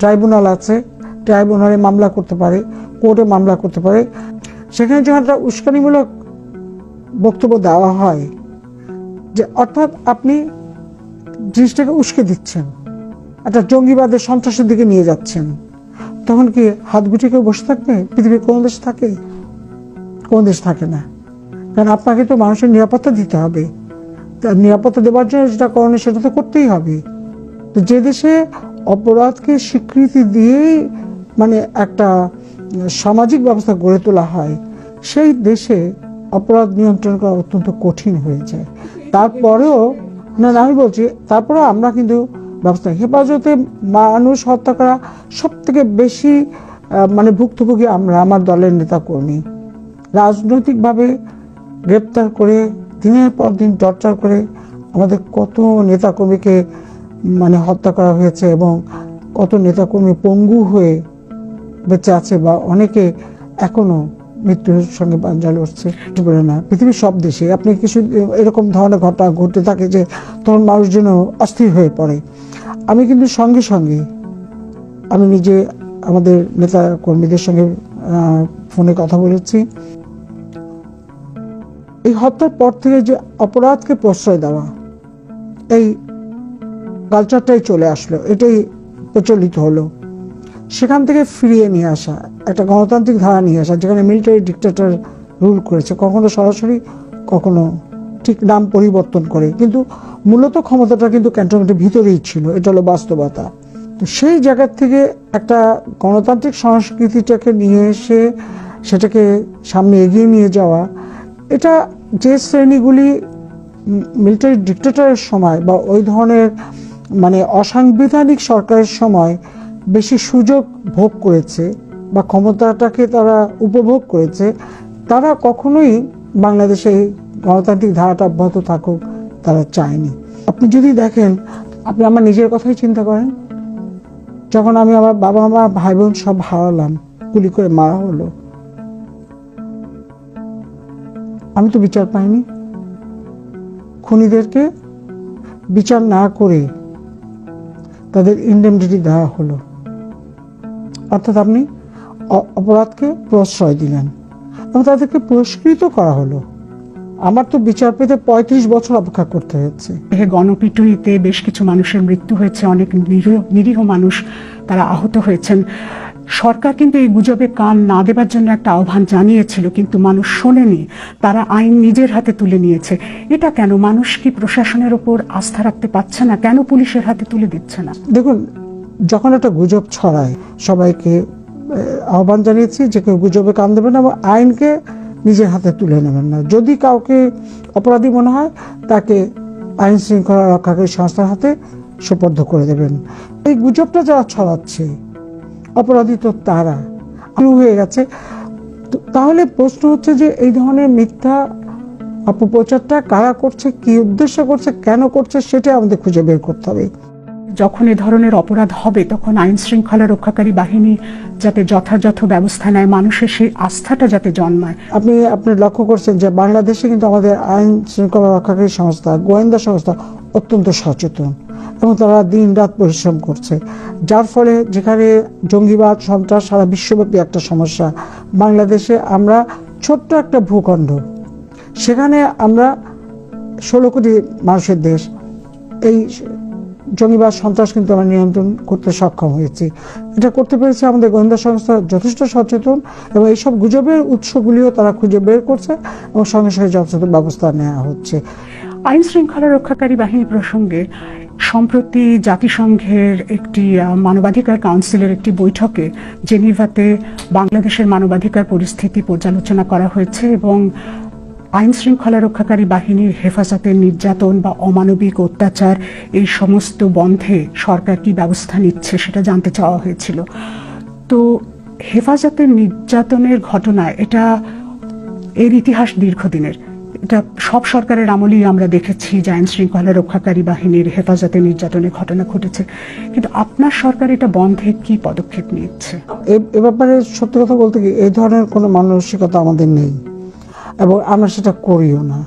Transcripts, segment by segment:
Tribunal আছে, ট্রাইব্যুনালে মামলা করতে পারে, কোর্টে মামলা করতে পারে। সেখানে যখন একটা উস্কানিমূলক বক্তব্য দেওয়া হয় যে, অর্থাৎ আপনি জিনিসটাকে উস্কে দিচ্ছেন, একটা জঙ্গিবাদের সন্ত্রাসের দিকে নিয়ে যাচ্ছেন, তখন কি হাত গুটিয়ে কেউ বসে থাকবে? পৃথিবীর কোন দেশ থাকে? কোন দেশ থাকে না। কারণ আপনাকে তো মানুষের নিরাপত্তা দিতে হবে। নিরাপত্তা দেওয়ার জন্য যেটা করণীয় সেটা তো করতেই হবে। তো যে দেশে অপরাধকে স্বীকৃতি দিয়েই মানে একটা সামাজিক ব্যবস্থা গড়ে তোলা হয় সেই দেশে অপরাধ নিয়ন্ত্রণ করা অত্যন্ত কঠিন হয়ে যায়। তারপরেও না না, আমি বলছি তারপরে আমরা কিন্তু ব্যবস্থা হেফাজতে মানুষ হত্যা করা সব থেকে বেশি মানে ভুক্তভোগী আমরা আমার দলের নেতা কর্মী রাজনৈতিকভাবে গ্রেপ্তার করে দিনের পর দিন টর্চার করে আমাদের কত নেতাকর্মীকে মানে হত্যা করা হয়েছে এবং কত নেতাকর্মী পঙ্গু হয়ে বেঁচে আছে বা অনেকে এখনও মৃত্যুর সঙ্গে পাঞ্জা লড়ছে বলে না। পৃথিবীর সব দেশে আপনি কিছু এরকম ধরনের ঘটনা ঘটতে থাকে যে তখন মানুষ যেন অস্থির হয়ে পড়ে। আমি কিন্তু সঙ্গে সঙ্গে আমি নিজে আমাদের নেতা কর্মীদের সঙ্গে ফোনে কথা বলেছি। এই হত্যার পর থেকে যে অপরাধকে প্রশ্রয় দেওয়া, এই কালচারটাই চলে আসলো, এটাই প্রচলিত হলো। সেখান থেকে ফিরিয়ে নিয়ে আসা, একটা গণতান্ত্রিক ধারা নিয়ে আসা, যেখানে মিলিটারি ডিক্টেটর রুল করেছে, কখনো সরাসরি, কখনো ঠিক নাম পরিবর্তন করে। কিন্তু মূলত ক্ষমতাটা কিন্তু ক্যান্টনমেন্টের ভিতরেই ছিল, এটা হলো বাস্তবতা। তো সেই জায়গার থেকে একটা গণতান্ত্রিক সংস্কৃতিটাকে নিয়ে এসে সেটাকে সামনে এগিয়ে নিয়ে যাওয়া, এটা যে শ্রেণীগুলি মিলিটারি ডিক্টেটরের সময় বা ওই ধরনের মানে অসাংবিধানিক সরকারের সময় বেশি সুযোগ ভোগ করেছে বা ক্ষমতাটাকে তারা উপভোগ করেছে, তারা কখনোই বাংলাদেশে গণতান্ত্রিক ধারাটা অব্যাহত থাকুক তারা চায়নি। আপনি যদি দেখেন, আপনি আমার নিজের কথাই চিন্তা করেন, যখন আমি আমার বাবা মা ভাই বোন সব হারালাম, গুলি করে মারা হলো, আমি তো বিচার পাইনি। খুনিদেরকে বিচার না করে তাদের ইন্ডেমনিটি দেওয়া হলো। অর্থাৎ আপনি অপরাধকে প্রশ্রয় দিলেন এবং তাদেরকে পুরস্কৃত করা হলো। আমার তো বিচার পেতে পঁয়ত্রিশ বছর অপেক্ষা করতে হয়েছে গণপিটুনিতে বেশ কিছু মানুষের মৃত্যু হয়েছে। অনেক নিরীহ মানুষ তারা আহত হয়েছেন। সরকার কিন্তু এই গুজবে কান না দেবার জন্য একটা আহ্বান জানিয়েছিল, কিন্তু মানুষ শোনেনি। তারা আইন নিজের হাতে তুলে নিয়েছে। এটা কেন? মানুষ কি প্রশাসনের ওপর আস্থা রাখতে পারছে না? কেন পুলিশের হাতে তুলে দিচ্ছে না? দেখুন, যখন একটা গুজব ছড়ায়, সবাইকে আহ্বান জানিয়েছি যে কেউ গুজবে কান দেবেন না এবং আইনকে নিজের হাতে তুলে নেবেন না। যদি কাউকে অপরাধী মনে হয়, তাকে আইন শৃঙ্খলা রক্ষাকারী সংস্থার হাতে সুপর্দ করে দেবেন। এই গুজবটা যারা ছড়াচ্ছে অপরাধী তো তারা। শুরু হয়ে গেছে। তাহলে প্রশ্ন হচ্ছে যে এই ধরনের মিথ্যা অপপ্রচারটা কারা করছে কি উদ্দেশ্য করছে কেন করছে সেটা আমাদের খুঁজে বের করতে হবে। যখন এ ধরনের অপরাধ হবে তখন আইন শৃঙ্খলা রক্ষাকারী বাহিনী যাতে যথাযথ ব্যবস্থা নেয় মানুষের সেই আস্থাটা যাতে জন্মায়। আপনি আপনি লক্ষ্য করছেন যে বাংলাদেশে কিন্তু আমাদের আইন শৃঙ্খলা রক্ষাকারী সংস্থা গোয়েন্দা সংস্থা অত্যন্ত সচেতন এবং তারা দিন রাত পরিশ্রম করছে। যার ফলে যেখানে জঙ্গিবাদ, সন্ত্রাস সারা বিশ্বব্যাপী একটা সমস্যা। বাংলাদেশে আমরা ছোট্ট একটা ভূখণ্ড। সেখানে আমরা ষোলো কোটি মানুষের দেশ। এই জঙ্গিবাদ, সন্ত্রাস কিন্তু আমরা নিয়ন্ত্রণ করতে সক্ষম হয়েছি। এটা করতে পেরেছে আমাদের গোয়েন্দা সংস্থা যথেষ্ট সচেতন এবং এইসব গুজবের উৎসগুলিও তারা খুঁজে বের করছে এবং সঙ্গে সঙ্গে যথাযথ ব্যবস্থা নেওয়া হচ্ছে। আইন শৃঙ্খলা রক্ষাকারী বাহিনী প্রসঙ্গে সম্প্রতি জাতিসংঘের একটি মানবাধিকার কাউন্সিলের একটি বৈঠকে জেনিভাতে বাংলাদেশের মানবাধিকার পরিস্থিতি পর্যালোচনা করা হয়েছে এবং আইন শৃঙ্খলা রক্ষাকারী বাহিনীর হেফাজতের নির্যাতন বা অমানবিক অত্যাচার এই সমস্ত বন্ধে সরকার কি ব্যবস্থা নিচ্ছে সেটা জানতে চাওয়া হয়েছিল। তো হেফাজতের নির্যাতনের ঘটনা এটা এর ইতিহাস দীর্ঘদিনের। এটা সব সরকারের আমলেই আমরা দেখেছি যে আইন শৃঙ্খলা রক্ষাকারী বাহিনীর হেফাজতে নির্যাতনের ঘটনা ঘটেছে। কিন্তু আপনার সরকার এটা বন্ধে কি পদক্ষেপ নিচ্ছে? এ- ব্যাপারে সত্যি কথা বলতে কি এই ধরনের কোনো মানসিকতা আমাদের নেই। এবং আমরা সেটা করিও না।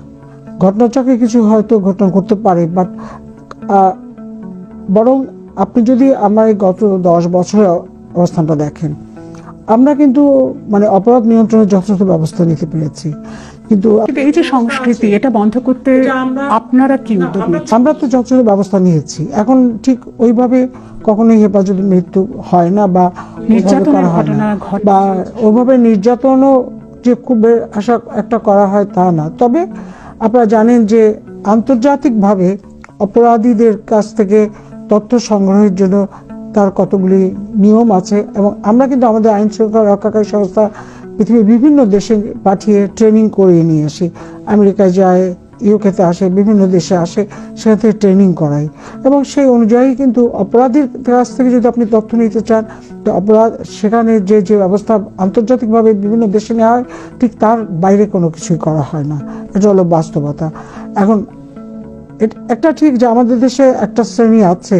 ঘটনাচক্রে কিছু হয়তো ঘটনা করতে পারে বাট বরং আপনি যদি আমার গত দশ বছরের অবস্থানটা দেখেন, আমরা কিন্তু মানে অপরাধ নিয়ন্ত্রণের যথাযথ ব্যবস্থা নিতে পেরেছি। কিন্তু এই যে সংস্কৃতি এটা বন্ধ করতে আপনারা কি উদ্যোগ নিচ্ছেন আমরা তো যথাযথ ব্যবস্থা নিয়েছি এখন ঠিক ওইভাবে কখনোই হেফাজতে মৃত্যু হয় না বা নির্যাতনের হয় না। ঘটনা ঘটে। বা ওইভাবে নির্যাতনও যে খুব আশা একটা করা হয় তা না তবে আপনারা জানেন যে আন্তর্জাতিকভাবে অপরাধীদের কাছ থেকে তথ্য সংগ্রহের জন্য তার কতগুলি নিয়ম আছে এবং আমরা কিন্তু আমাদের আইন শৃঙ্খলা রক্ষাকারী সংস্থা পৃথিবীর বিভিন্ন দেশে পাঠিয়ে ট্রেনিং করিয়ে নিয়ে আসি। আমেরিকায় যায় ইউকেতে আসে, বিভিন্ন দেশে আসে, সেখান থেকে ট্রেনিং করাই এবং সেই অনুযায়ী কিন্তু অপরাধীর কাছ থেকে যদি আপনি তথ্য নিতে চান, তো অপরাধ সেখানে যে যে ব্যবস্থা আন্তর্জাতিকভাবে বিভিন্ন দেশে নেওয়া হয়, ঠিক তার বাইরে কোনো কিছুই করা হয় না। এটা হলো বাস্তবতা। এখন একটা ঠিক যে আমাদের দেশে একটা শ্রেণি আছে,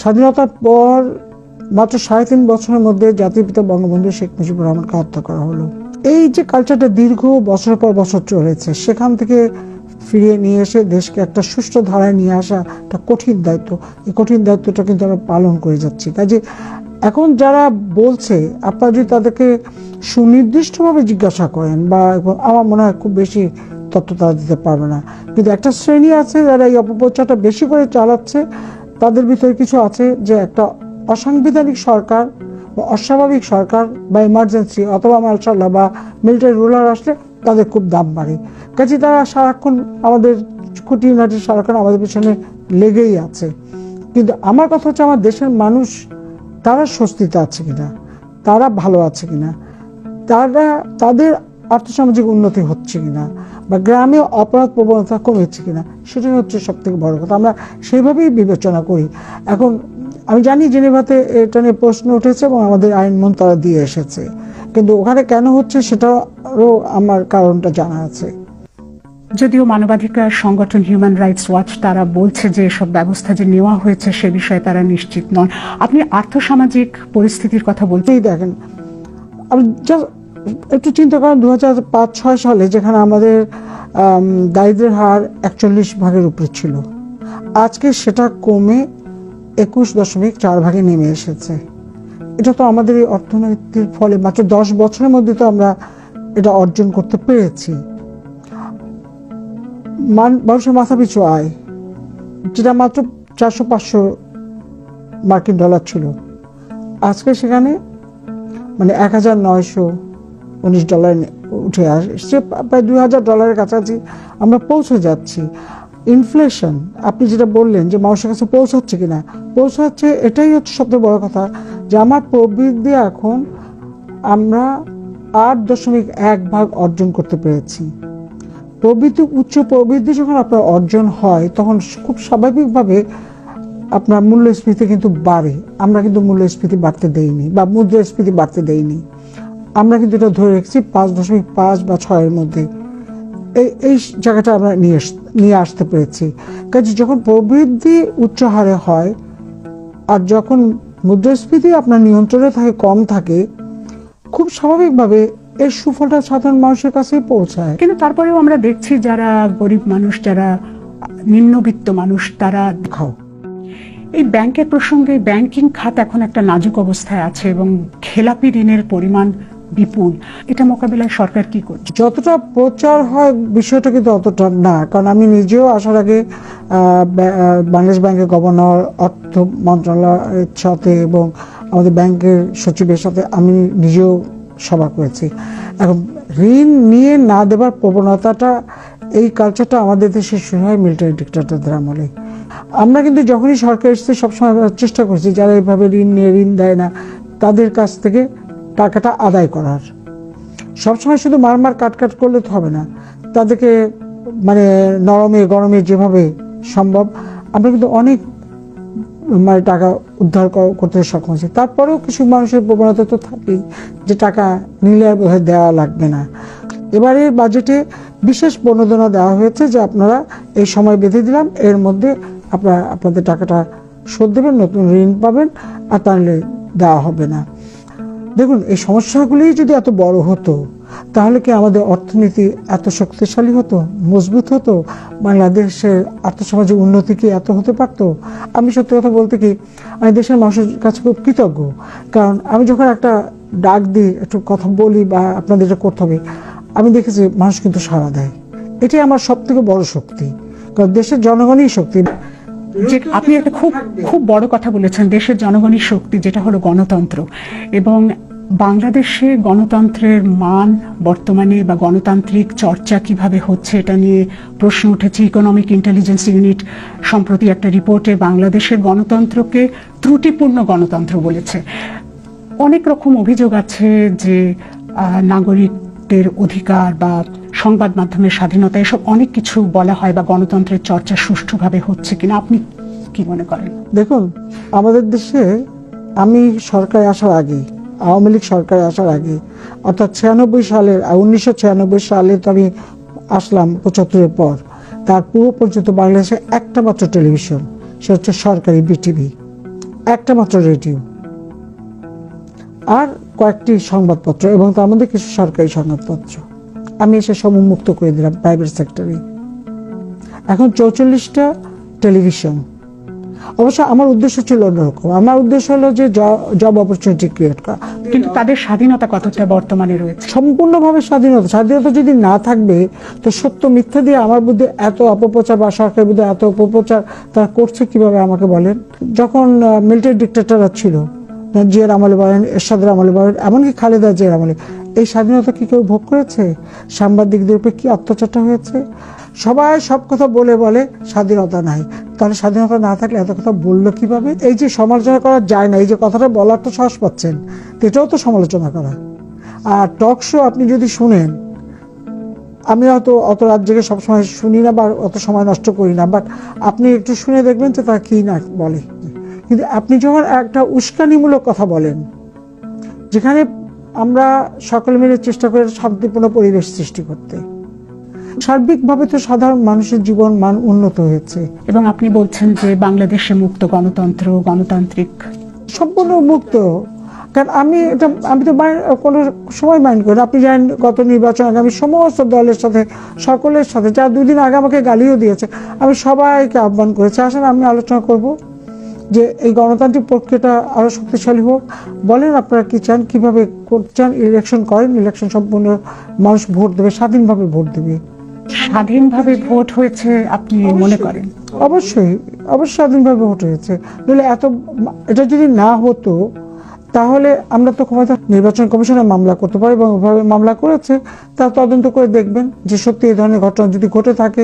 স্বাধীনতার পর মাত্র সাড়ে তিন বছরের মধ্যে জাতির পিতা বঙ্গবন্ধু শেখ মুজিবুর রহমানকে হত্যা করা হলো। এই যে কালচারটা দীর্ঘ বছর পর বছর চলেছে, সেখান থেকে ফিরিয়ে নিয়ে এসে দেশকে একটা সুষ্ঠু ধারায় নিয়ে আসা একটা কঠিন দায়িত্ব। এই কঠিন দায়িত্বটা কিন্তু আমরা পালন করে যাচ্ছি। কাজে এখন যারা বলছে, আপনারা যদি তাদেরকে সুনির্দিষ্টভাবে জিজ্ঞাসা করেন বা আমার মনে হয় খুব বেশি তথ্য তারা দিতে পারবে না। কিন্তু একটা শ্রেণি আছে যারা এই অপপ্রচারটা বেশি করে চালাচ্ছে, তাদের ভিতরে কিছু আছে যে একটা অসাংবিধানিক সরকার বা অস্বাভাবিক সরকার বা ইমার্জেন্সি অথবা মার্শাল্লাহ বা মিলিটারি রুলার আসলে তাদের খুব দাম বাড়ে। কাজে তারা সারাক্ষণ আমাদের খুঁটিনাটি সারাক্ষণ আমাদের পিছনে লেগেই আছে। কিন্তু আমার কথা হচ্ছে আমার দেশের মানুষ তারা স্বস্তিতে আছে কিনা, তারা ভালো আছে কিনা, তারা, তাদের আর্থসামাজিক উন্নতি হচ্ছে কিনা বা গ্রামে অপরাধ প্রবণতা কমেছে কিনা, সেটাই হচ্ছে সব থেকে বড় কথা। আমরা সেইভাবেই বিবেচনা করি। এখন আমি জানি জেনেভাতে এটা নিয়ে প্রশ্ন উঠেছে এবং আমাদের আইনমন তারা দিয়ে এসেছে। কিন্তু ওখানে কেন হচ্ছে সেটারও আমার কারণটা জানা আছে। যদিও মানবাধিকার সংগঠন হিউম্যান রাইটস ওয়াচ তারা বলছে যে এসব ব্যবস্থা যে নেওয়া হয়েছে সে বিষয়ে তারা নিশ্চিত নন আপনি আর্থসামাজিক পরিস্থিতির কথা বলতেই দেখেন আমি just একটু চিন্তা করেন দু হাজার পাঁচ ছয় সালে যেখানে আমাদের আম, দারিদ্র্যের হার একচল্লিশ ভাগের উপরে ছিল। আজকে সেটা কমে একুশ দশমিক চার ভাগে নেমে এসেছে। এটা তো আমাদের এই অর্থনীতির ফলে মাত্র দশ বছরের মধ্যে তো আমরা এটা অর্জন করতে পেরেছি। মান, মানুষের মাথা পিছু আয়, যেটা মাত্র চারশো পাঁচশো মার্কিন ডলার ছিল। আজকে সেখানে মানে এক হাজার নয়শো উনিশ ডলার উঠে আসছে, প্রায় দুই হাজার ডলারের কাছাকাছি আমরা পৌঁছে যাচ্ছি। ইনফ্লেশন আপনি যেটা বললেন যে মানুষের কাছে পৌঁছাচ্ছে কিনা, পৌঁছাচ্ছে এটাই হচ্ছে সবচেয়ে বড় কথা যে আমার প্রবৃদ্ধি এখন আমরা আট দশমিক এক ভাগ অর্জন করতে পেরেছি। প্রবৃদ্ধি, উচ্চ প্রবৃদ্ধি যখন আপনার অর্জন হয়, তখন খুব স্বাভাবিকভাবে আপনার মূল্যস্ফীতি কিন্তু বাড়ে। আমরা কিন্তু মূল্যস্ফীতি বাড়তে দেইনি বা মুদ্রাস্ফীতি বাড়তে দেইনি। আমরা কিন্তু এটা ধরে রেখেছি পাঁচ দশমিক পাঁচ বা ছয়ের মধ্যে। এই এই জায়গাটা আমরা নিয়ে নিয়ে আসতে পেরেছি। কাজে যখন প্রবৃদ্ধি উচ্চ হারে হয় আর যখন মুদ্রাস্ফীতি আপনার নিয়ন্ত্রণে থাকে কম থাকে খুব স্বাভাবিকভাবে এর সুফলটা সাধারণ মানুষের কাছে পৌঁছায়। কিন্তু তারপরেও আমরা দেখছি যারা গরিব মানুষ যারা নিম্নবিত্ত মানুষ তারা খাও। এই ব্যাংকের প্রসঙ্গে ব্যাংকিং খাত এখন একটা নাজুক অবস্থায় আছে এবং খেলাপি ঋণের পরিমাণ বিপুল। এটা মোকাবিলায় সরকার কি করছে? যতটা প্রচার হয়, বিষয়টা কিন্তু অতটা না। কারণ আমি নিজেও আসার আগে বাংলাদেশ ব্যাংকের গভর্নর, অর্থ মন্ত্রণালয়ের সাথে এবং আমাদের ব্যাংকের সচিবের সাথে আমি নিজেও সভা করেছি। এখন ঋণ নিয়ে না দেবার প্রবণতাটা, এই কালচারটা আমাদের দেশে শুরু হয় মিলিটারি ডিক্টেটরদের আমলে। আমরা কিন্তু যখনই সরকার এসেছে, সবসময় চেষ্টা করছি, যারা এইভাবে ঋণ নিয়ে, ঋণ দেয় না, তাদের কাছ থেকে টাকাটা আদায় করার সবসময় শুধু মারমার কাট কাট করলে তো হবে না। তাদেরকে মানে নরমে গরমে যেভাবে সম্ভব, আমরা কিন্তু অনেক মানে টাকা উদ্ধার করতে সক্ষম হয়েছি। তারপরেও কিছু মানুষের প্রবণতা তো থাকেই যে টাকা নিলে আর বোধহয় দেওয়া লাগবে না। এবারের বাজেটে বিশেষ প্রণোদনা দেওয়া হয়েছে যে আপনারা এই সময় বেঁধে দিলাম, এর মধ্যে আপনারা, আপনাদের টাকাটা শোধ দেবেন, নতুন ঋণ পাবেন, আর তাহলে দেওয়া হবে না। দেখুন, এই সমস্যাগুলি যদি এত বড় হতো, তাহলে কি আমাদের অর্থনীতি এত শক্তিশালী হতো, মজবুত হতো? বাংলাদেশের আর্থসামাজিক উন্নতি কি এত হতে পারতো? আমি সত্যি কথা বলতে কি, আমি দেশের মানুষের কাছে খুব কৃতজ্ঞ। কারণ আমি যখন একটা ডাক দিই, একটু কথা বলি বা আপনাদের এটা করতে হবে, আমি দেখেছি মানুষ কিন্তু সাড়া দেয়। এটাই আমার সব থেকে বড় শক্তি। কারণ দেশের জনগণই শক্তি। যে আপনি একটা খুব খুব বড় কথা বলেছেন দেশের জনগণের শক্তি যেটা হলো গণতন্ত্র। এবং বাংলাদেশে গণতন্ত্রের মান বর্তমানে বা গণতান্ত্রিক চর্চা কীভাবে হচ্ছে এটা নিয়ে প্রশ্ন উঠেছে। ইকোনমিক ইন্টেলিজেন্স ইউনিট সম্প্রতি একটা রিপোর্টে বাংলাদেশের গণতন্ত্রকে ত্রুটিপূর্ণ গণতন্ত্র বলেছে। অনেক রকম অভিযোগ আছে যে নাগরিকদের অধিকার বা সংবাদ মাধ্যমের স্বাধীনতা, এসব অনেক কিছু বলা হয় বা গণতন্ত্রের চর্চা সুষ্ঠুভাবে হচ্ছে কিনা, আপনি কি মনে করেন? দেখুন, আমাদের দেশে আমি সরকারে আসার আগে, আওয়ামী লীগ সরকারে আসার আগে, অর্থাৎ ছিয়ানব্বই সালের উনিশশো ছিয়ানব্বই সালে তো আমি আসলাম পঁচাত্তরের পর, তার পূর্ব পর্যন্ত বাংলাদেশে একটা মাত্র টেলিভিশন সে হচ্ছে সরকারি বিটিভি, একটা মাত্র রেডিও, আর কয়েকটি সংবাদপত্র এবং তার মধ্যে কিছু সরকারি সংবাদপত্র। আমি এসে সব উন্মুক্ত করে দিলাম প্রাইভেট সেক্টরে এখন চৌচল্লিশটা টেলিভিশন অবশ্য আমার উদ্দেশ্য ছিল অন্যরকম। আমার উদ্দেশ্য হলো যে জব অপরচুনিটি ক্রিয়েট করা। কিন্তু তাদের স্বাধীনতা কতটা বর্তমানে রয়েছে? সম্পূর্ণভাবে স্বাধীনতা। স্বাধীনতা যদি না থাকবে তো সত্য মিথ্যা দিয়ে আমার বুদ্ধি এত অপপ্রচার বা সরকারের বুদ্ধি এত অপপ্রচার তারা করছে কীভাবে আমাকে বলেন? যখন মিলিটারি ডিক্টেটাররা ছিল জিয়ার আমলে বলেন এরশাদের আমলে বলেন এমনকি খালেদা জিয়ার আমলে। এই স্বাধীনতা কি কেউ ভোগ করেছে? সাংবাদিকদের উপরে কি অত্যাচারটা হয়েছে? সবাই সব কথা বলে বলে স্বাধীনতা নাই। তাহলে স্বাধীনতা না থাকলে এত কথা বলল কীভাবে? এই যে সমালোচনা করা যায় না, এই যে কথাটা বলার তো সাহস পাচ্ছেন, এটাও তো সমালোচনা করা। আর টক শো আপনি যদি শুনেন, আমি হয়তো অত রাত জেগে সবসময় শুনি না বা অত সময় নষ্ট করি না বাট আপনি একটু শুনে দেখবেন যে তারা কি না বলে। কিন্তু আপনি যখন একটা উস্কানিমূলক কথা বলেন যেখানে আমরা সকলে মিলে চেষ্টা করে শান্তিপূর্ণ পরিবেশ সৃষ্টি করতে সার্বিকভাবে তো সাধারণ মানুষের জীবন মান উন্নত হয়েছে। এবং আপনি বলছেন যে বাংলাদেশে মুক্ত গণতন্ত্র গণতান্ত্রিক। সম্পূর্ণ মুক্ত। কারণ আমি এটা আমি তো কোনো সময় মাইন্ড করি না। আপনি জানেন গত নির্বাচন আগে আমি সমস্ত দলের সাথে সকলের সাথে যা দুদিন আগে আমাকে গালিও দিয়েছে আমি সবাইকে আহ্বান করেছি আসলে আমি আলোচনা করব। যে এই গণতান্ত্রিক প্রক্রিয়াটা আরও শক্তিশালী হোক বলেন আপনারা কি চান কীভাবে চান ইলেকশন করেন ইলেকশন সম্পূর্ণ মানুষ ভোট দেবে স্বাধীনভাবে ভোট দেবে? স্বাধীনভাবে ভোট হয়েছে আপনি মনে করেন? অবশ্যই অবশ্যই স্বাধীনভাবে ভোট হয়েছে। নইলে এত এটা যদি না হতো তাহলে আমরা তো ক্ষমতা নির্বাচন কমিশনে মামলা করতে পারি এবং ওভাবে মামলা করেছে তা তদন্ত করে দেখবেন যে সত্যি এই ধরনের ঘটনা যদি ঘটে থাকে,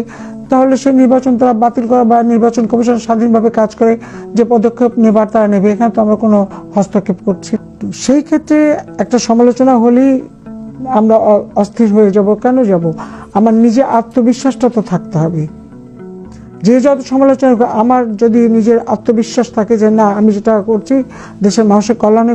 তাহলে সেই নির্বাচন তারা বাতিল করা বা নির্বাচন কমিশন স্বাধীনভাবে কাজ করে যে পদক্ষেপ নেবার তারা নেবে। এখানে তো আমরা কোনো হস্তক্ষেপ করছি সেই ক্ষেত্রে একটা সমালোচনা হলেই আমরা অস্থির হয়ে যাব। কেন যাব? আমার নিজে আত্মবিশ্বাসটা তো থাকতে হবে। যে যত সমালোচনা আমার যদি নিজের আত্মবিশ্বাস থাকে যে না, আমি যেটা করছি, দেশের মানুষের কল্যাণে